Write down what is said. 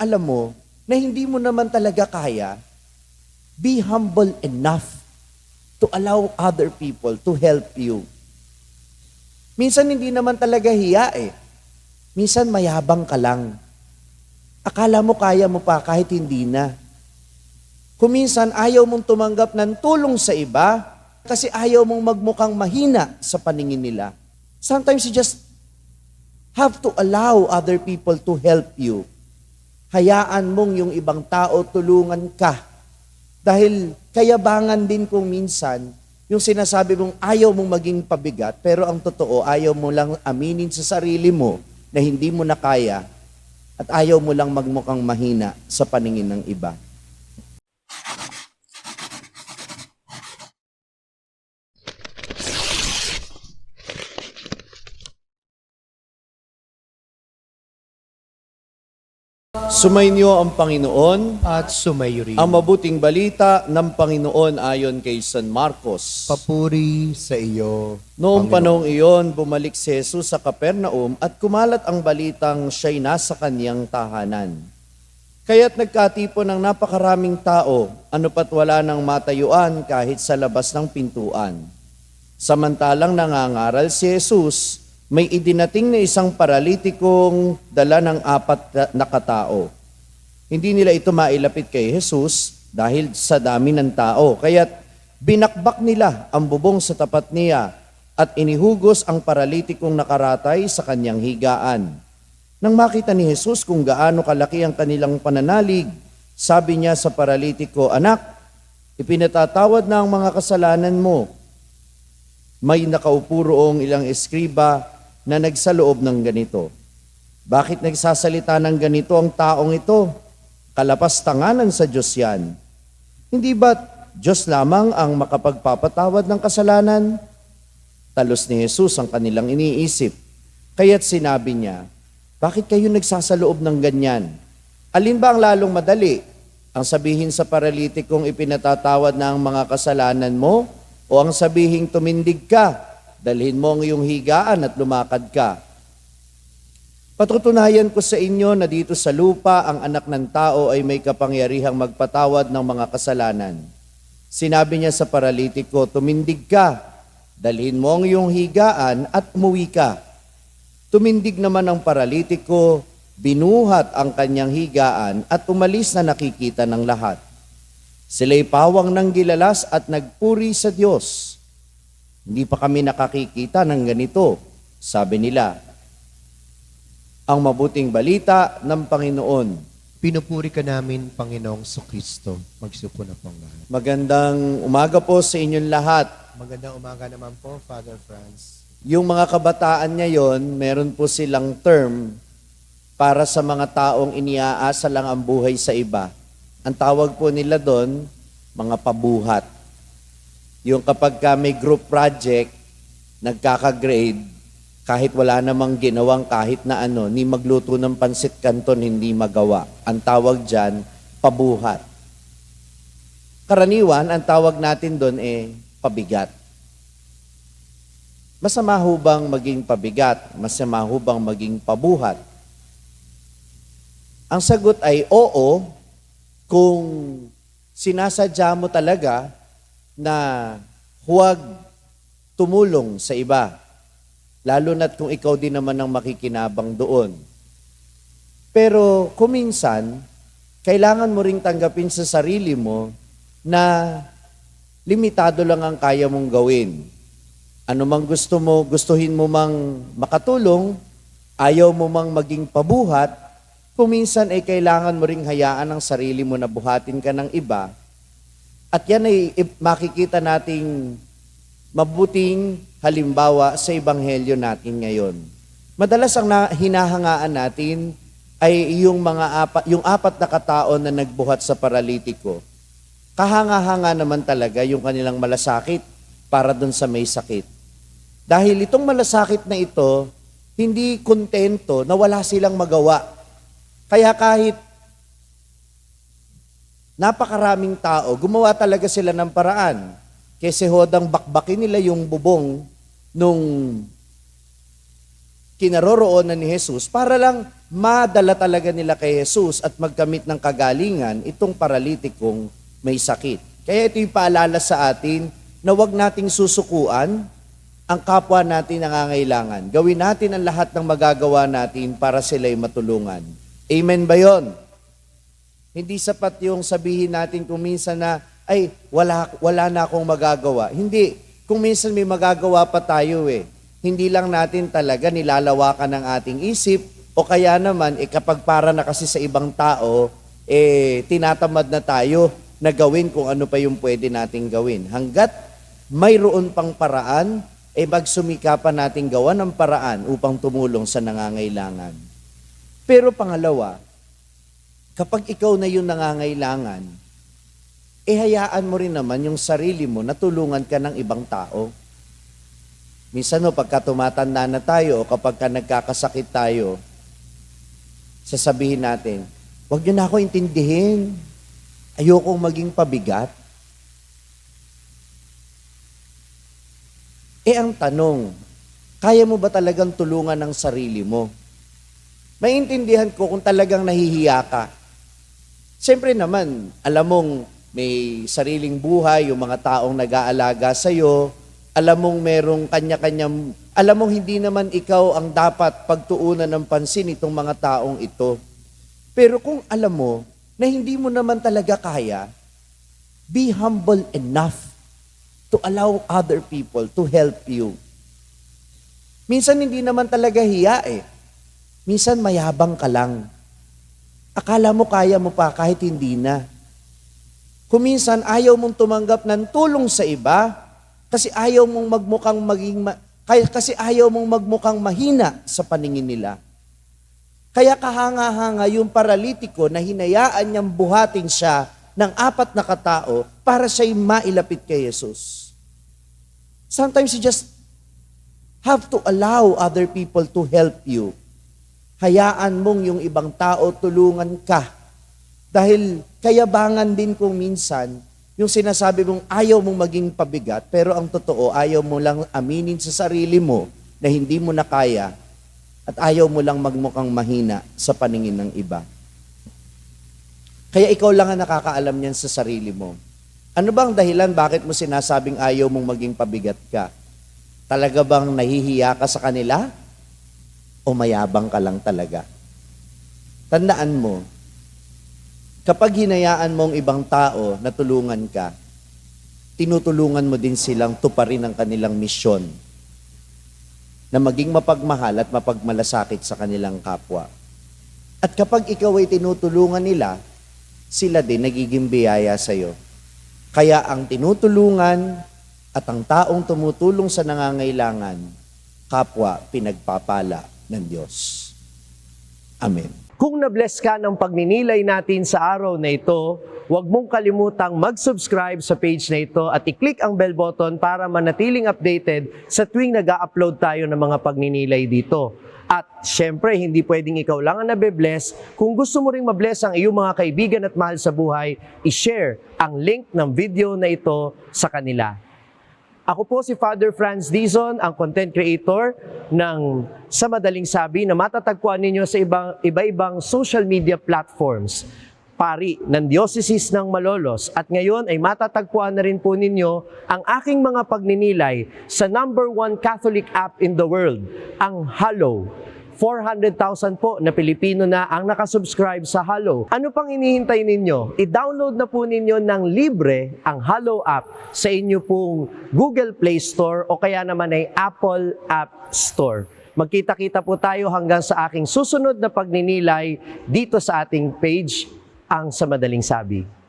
alam mo na hindi mo naman talaga kaya, be humble enough to allow other people to help you. Minsan hindi naman talaga hiya eh. Minsan mayabang ka lang. Akala mo kaya mo pa kahit hindi na. Kuminsan ayaw mong tumanggap ng tulong sa iba kasi ayaw mong magmukhang mahina sa paningin nila. Sometimes you just have to allow other people to help you. Hayaan mong yung ibang tao tulungan ka. Dahil kayabangan din kung minsan, yung sinasabi mong ayaw mong maging pabigat, pero ang totoo, ayaw mo lang aminin sa sarili mo na hindi mo na kaya at ayaw mo lang magmukhang mahina sa paningin ng iba. Sumainyo ang Panginoon, at sumayo rin. ang mabuting balita ng Panginoon ayon kay San Marcos. Papuri sa iyo. Noong panahong iyon, bumalik si Jesus sa Kapernaum at kumalat ang balitang siya'y nasa kanyang tahanan. Kaya't nagkatipon ng napakaraming tao, ano pat wala nang matayuan kahit sa labas ng pintuan. Samantalang nangangaral si Jesus, may idinating na isang paralitikong dala ng apat na katao. Hindi nila ito mailapit kay Jesus dahil sa dami ng tao. Kaya't binakbak nila ang bubong sa tapat niya at inihugos ang paralitikong nakaratay sa kanyang higaan. Nang makita ni Jesus kung gaano kalaki ang kanilang pananalig, sabi niya sa paralitiko, Anak, ipinatatawad na ang mga kasalanan mo. May nakaupo roong ilang eskriba na nagsaloob ng ganito. Bakit nagsasalita ng ganito ang taong ito? Kalapastanganan sa Diyos yan. Hindi ba Diyos lamang ang makapagpapatawad ng kasalanan? Talos ni Jesus ang kanilang iniisip. Kaya't sinabi niya, bakit kayo nagsasaloob ng ganyan? Alin ba ang lalong madali? Ang sabihin sa paralitikong ipinatatawad na ang mga kasalanan mo? O ang sabihin tumindig ka, dalhin mo ang iyong higaan at lumakad ka? Patutunayan ko sa inyo na dito sa lupa ang anak ng tao ay may kapangyarihang magpatawad ng mga kasalanan. Sinabi niya sa paralitiko, tumindig ka, dalhin mo ang iyong higaan at umuwi ka. Tumindig naman ang paralitiko, binuhat ang kanyang higaan at umalis na nakikita ng lahat. Sila'y pawang ng gilalas at nagpuri sa Diyos. Hindi pa kami nakakikita ng ganito, sabi nila. Ang mabuting balita ng Panginoon. Pinupuri ka namin, Panginoong Kristo. Magsuko na po ang lahat. Magandang umaga po sa inyong lahat. Magandang umaga naman po, Father Franz. Yung mga kabataan ngayon, meron po silang term para sa mga taong iniaasa lang ang buhay sa iba. Ang tawag po nila doon, mga pabuhat. Yung kapag ka may group project, nagkaka-grade, kahit wala namang ginawang kahit na ano, ni magluto ng pansit canton hindi magawa. Ang tawag dyan, pabuhat. Karaniwan, ang tawag natin doon eh, pabigat. Masama ho bang maging pabigat? Masama ho bang maging pabuhat? Ang sagot ay oo kung sinasadya mo talaga na huwag tumulong sa iba. Lalo na't kung ikaw din naman ang makikinabang doon. Pero kuminsan, kailangan mo ring tanggapin sa sarili mo na limitado lang ang kaya mong gawin. Ano mang gusto mo, gustuhin mo mang makatulong, ayaw mo mang maging pabuhat, kuminsan ay kailangan mo ring hayaan ang sarili mo na buhatin ka ng iba. At yan ay ip- makikita nating mabuting halimbawa sa ebanghelyo natin ngayon. Madalas ang na- hinahangaan natin ay yung mga apat, yung apat na katao na nagbuhat sa paralitiko. Kahanga-hanga naman talaga yung kanilang malasakit para dun sa may sakit. Dahil itong malasakit na ito, hindi kontento na wala silang magawa. Kaya kahit napakaraming tao, gumawa talaga sila ng paraan. Kasi hodang bakbakin nila yung bubong nung kinaroroonan ni Jesus para lang madala talaga nila kay Jesus at magkamit ng kagalingan itong paralitikong may sakit. Kaya ito yung paalala sa atin na wag nating susukuan ang kapwa natin nangangailangan. Gawin natin ang lahat ng magagawa natin para sila'y matulungan. Amen ba yon? Hindi sapat yung sabihin natin kung minsan na, ay, wala, wala na akong magagawa. Hindi. Kung minsan may magagawa pa tayo eh. Hindi lang natin talaga nilalawakan ng ating isip o kaya naman, eh, kapag para na kasi sa ibang tao, eh, tinatamad na tayo na gawin kung ano pa yung pwede nating gawin. Hanggat mayroon pang paraan, eh magsumikapan nating gawa ng paraan upang tumulong sa nangangailangan. Pero pangalawa, kapag ikaw na yung nangangailangan, eh hayaan mo rin naman yung sarili mo na tulungan ka ng ibang tao. Minsan no, pagka tumatanda na tayo o kapag ka nagkakasakit tayo, sasabihin natin, huwag niyo na ako intindihin. Ayokong maging pabigat. Eh ang tanong, kaya mo ba talagang tulungan ng sarili mo? Maintindihan ko kung talagang nahihiya ka. Siyempre naman, alam mong may sariling buhay, yung mga taong nag-aalaga sa'yo, alam mong merong kanya-kanyang, alam mong hindi naman ikaw ang dapat pagtuunan ng pansin itong mga taong ito. Pero kung alam mo na hindi mo naman talaga kaya, be humble enough to allow other people to help you. Minsan hindi naman talaga hiya eh. Minsan mayabang ka lang. Akala mo kaya mo pa kahit hindi na. Kuminsan ayaw mong tumanggap ng tulong sa iba kasi ayaw mong magmukhang maging ma- kasi ayaw mong magmukhang mahina sa paningin nila. Kaya kahanga-hanga yung paralitiko na hinayaan niyang buhatin siya ng apat na katao para siya'y mailapit kay Jesus. Sometimes you just have to allow other people to help you. Hayaan mong yung ibang tao tulungan ka. Dahil kayabangan din kung minsan, yung sinasabi mong ayaw mong maging pabigat, pero ang totoo, ayaw mo lang aminin sa sarili mo na hindi mo na kaya at ayaw mo lang magmukhang mahina sa paningin ng iba. Kaya ikaw lang ang nakakaalam niyan sa sarili mo. Ano bang dahilan bakit mo sinasabing ayaw mong maging pabigat ka? Talaga bang nahihiya ka sa kanila? O mayabang ka lang talaga? Tandaan mo, kapag hinayaan mo ang ibang tao na tulungan ka, tinutulungan mo din silang tuparin ang kanilang misyon na maging mapagmahal at mapagmalasakit sa kanilang kapwa. At kapag ikaw ay tinutulungan nila, sila din nagiging biyaya sa iyo. Kaya ang tinutulungan at ang taong tumutulong sa nangangailangan, kapwa pinagpapala ng Diyos. Amen. Kung na-bless ka ng pagninilay natin sa araw na ito, huwag mong kalimutang mag-subscribe sa page na ito at i-click ang bell button para manatiling updated sa tuwing nag upload tayo ng mga pagninilay dito. At syempre, hindi pwedeng ikaw lang ang nabe-bless. Kung gusto mo ring mabless ang iyong mga kaibigan at mahal sa buhay, i-share ang link ng video na ito sa kanila. Ako po si Father Franz Dizon, ang content creator ng Sa Madaling Sabi na matatagpuan ninyo sa ibang, iba-ibang social media platforms. Pari ng Diocese ng Malolos at ngayon ay matatagpuan na rin po ninyo ang aking mga pagninilay sa number one Catholic app in the world, ang Hallow. 400,000 po na Pilipino na ang nakasubscribe sa Halo. Ano pang inihintay ninyo? I-download na po ninyo ng libre ang Halo app sa inyo pong Google Play Store o kaya naman ay Apple App Store. Magkita-kita po tayo hanggang sa aking susunod na pagninilay dito sa ating page, ang sa madaling sabi.